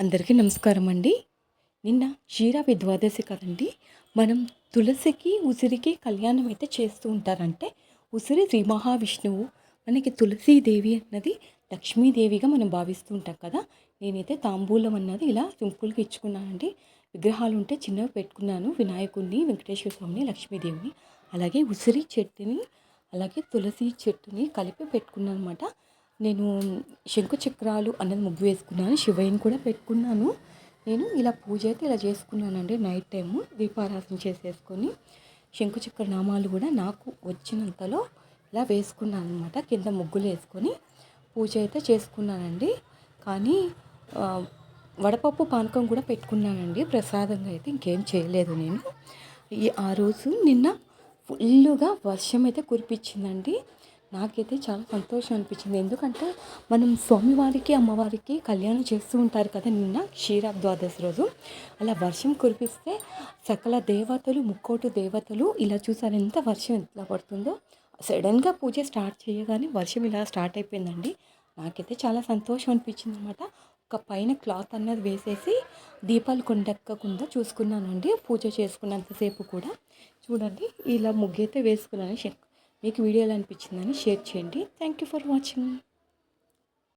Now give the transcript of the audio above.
అందరికీ నమస్కారం అండి. నిన్న క్షీరావి ద్వాదశి కదండి. మనం తులసికి ఉసిరికి కళ్యాణం అయితే చేస్తూ ఉంటారంటే ఉసిరి శ్రీ మహావిష్ణువు మనకి తులసీదేవి అన్నది లక్ష్మీదేవిగా మనం భావిస్తూ ఉంటాం కదా. నేనైతే తాంబూలం అన్నది ఇలా సింపుల్గా ఇచ్చుకున్నానండి. విగ్రహాలు ఉంటే చిన్నవి పెట్టుకున్నాను. వినాయకుడిని వెంకటేశ్వర స్వామిని లక్ష్మీదేవిని అలాగే ఉసిరి చెట్టుని అలాగే తులసి చెట్టుని కలిపి పెట్టుకున్నాను అనమాట నేను శంకు చక్రాలు అన్నది ముగ్గు వేసుకున్నాను. శివయ్యని కూడా పెట్టుకున్నాను. నేను ఇలా పూజ అయితే ఇలా చేసుకున్నానండి నైట్ టైము దీపారాధన చేసేసుకొని. శంకుచక్ర నామాలు కూడా నాకు వచ్చినంతలో ఇలా వేసుకున్నాను అనమాట కింద ముగ్గులు వేసుకొని పూజ అయితే చేసుకున్నానండి. కానీ వడపప్పు పానకం కూడా పెట్టుకున్నానండి. ప్రసాదంగా అయితే ఇంకేం చేయలేదు నేను. ఈ ఆ రోజు నిన్న ఫుల్గా వర్షం అయితే కురిపించిందండి. నాకైతే చాలా సంతోషం అనిపించింది. ఎందుకంటే మనం స్వామివారికి అమ్మవారికి కళ్యాణం చేస్తూ ఉంటారు కదా నిన్న క్షీర ద్వాదశి రోజు. అలా వర్షం కురిపిస్తే సకల దేవతలు ముక్కోటు దేవతలు ఇలా చూసారు ఎంత వర్షం ఎట్లా పడుతుందో. సడన్గా పూజ స్టార్ట్ చేయగానే వర్షం ఇలా స్టార్ట్ అయిపోయిందండి. నాకైతే చాలా సంతోషం అనిపించింది అనమాట ఒక పైన క్లాత్ అన్నది వేసేసి దీపాలు కొండెక్కకుండా చూసుకున్నానండి. పూజ చేసుకున్నంతసేపు కూడా. చూడండి ఇలా ముగ్గైతే వేసుకున్నాను. మీకు వీడియోలో అనిపించిందని షేర్ చేయండి. Thank you for watching